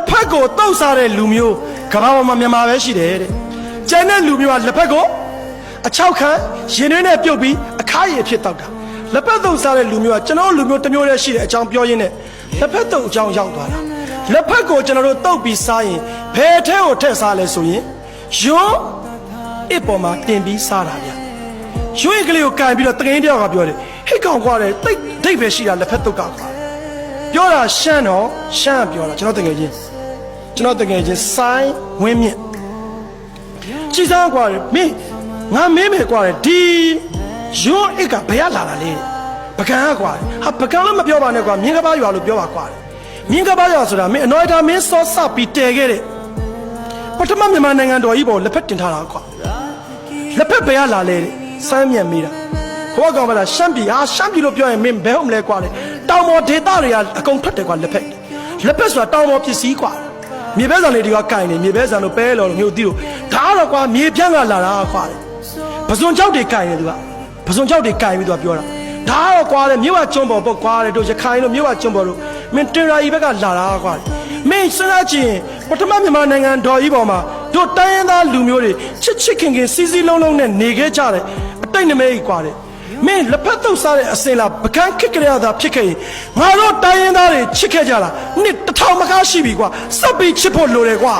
တစ်ဖက်ကိုတုတ်စားတဲ့လူမျိုးကမ္ဘာပေါ်မှာမြန်မာပဲရှိတယ်တဲ့ကျန်တဲ့လူမျိုးကလက်ဖက်ကိုအချောက်ခံရင်တွင်းနဲ့ပြုတ်ပြီးအခါရည်ဖြစ်တောက်တာလက်ဖက်တုတ်စားတဲ့လူမျိုးကကျွန်တော်တို့လူမျိုးတစ်မျိုးတည်းရှိတဲ့အကြောင်းပြောရင်းနဲ့လက်ဖက်တုတ်အကြောင်းရောက်သွားတာလက်ဖက်ကိုကျွန်တော်တို့တုတ်ပြီးစားရင်ဘယ်ထဲကိုထည့်စားလဲဆိုရင်ယွန်းအစ်ပေါ်မှာတင်ပြီးစားတာဗျရွှေကလေးကိုကန်ပြီးတော့တကင်းတယောက်ကပြောတယ်ဟိတ်ကောင်ကွာတယ်တိတ်ဒိတ်ပဲရှိတာလက်ဖက်တုတ်ကကွာ ပြောတာရှမ်းတော့ရှမ်းကပြောတာကျွန်တော်တကယ်ချင်းကျွန်တော်တကယ်ချင်းဆိုင်းဝင်းမြင့်ကြည်စားကွာတယ်မင်းငါမင်းမယ်ကွာတယ်ဒီရွန်းအစ်ကဘယ်ကလာတာလဲပကံကကွာတယ်ဟာပကံလည်းမပြောပါနဲ့ကွာမြင်းကပါရွာလို့ပြောပါကွာတယ်မြင်းကပါရွာဆိုတာမင်းအနော်တာမင်းစောစပြီးတဲခဲ့တဲ့ပထမမြန်မာနိုင်ငံတော်ကြီးပေါ်လက်ဖက်တင်ထားတာကွာလက်ဖက်ဘယ်ကလာလဲတဲ့စမ်းမြန်မိတာဟိုကောင်မလားရှမ်းပြည်ဟာရှမ်းပြည်လို့ပြောရင်မင်းဘယ်ဟုတ်မလဲကွာလေ တောင်ပေါ်ဒေသတွေကအကုန်ထွက်တယ်ကွာလက်ဖက်လက်ဖက်ဆိုတာတောင်ပေါ်ပစ္စည်းကွာမြေဘဲဆန်လေးတွေကကင်နေမြေဘဲဆန်တို့ပဲလော်လို့မြို့တီးတို့ဒါကတော့ကွာမြေပြန့်ကလာတာကွာလေပဇွန်ကြောက်တွေကင်နေသူကပဇွန်ကြောက်တွေကင်ပြီးသူကပြောတာဒါကတော့ကွာလေမြို့ကကျွန်းပေါ်ပေါ့ကွာလေတို့ရခိုင်တို့မြို့ကကျွန်းပေါ်တို့မင်းတင်ရာကြီးဘက်ကလာတာကွာလေမင်းစဉ်းစားကြည့်ရင်ပထမမြန်မာနိုင်ငံတော်ကြီးပေါ်မှာတို့တိုင်းရင်းသားလူမျိုးတွေချစ်ချစ်ခင်ခင်စီစီလုံးလုံးနဲ့နေခဲ့ကြတယ်အတိတ်နမဲကြီးကွာလေ မင်းလက်ဖက်တုပ်စားတဲ့အစင်လားပကန်းခစ်ကြရတာဖြစ်ခဲ့ရင်ငါတို့တိုင်းရင်းသားတွေချစ်ခဲ့ကြတာနှစ်တစ်ထောင်မကားရှိပြီကွာစပ်ပြီးချစ်ဖို့လိုတယ်ကွာ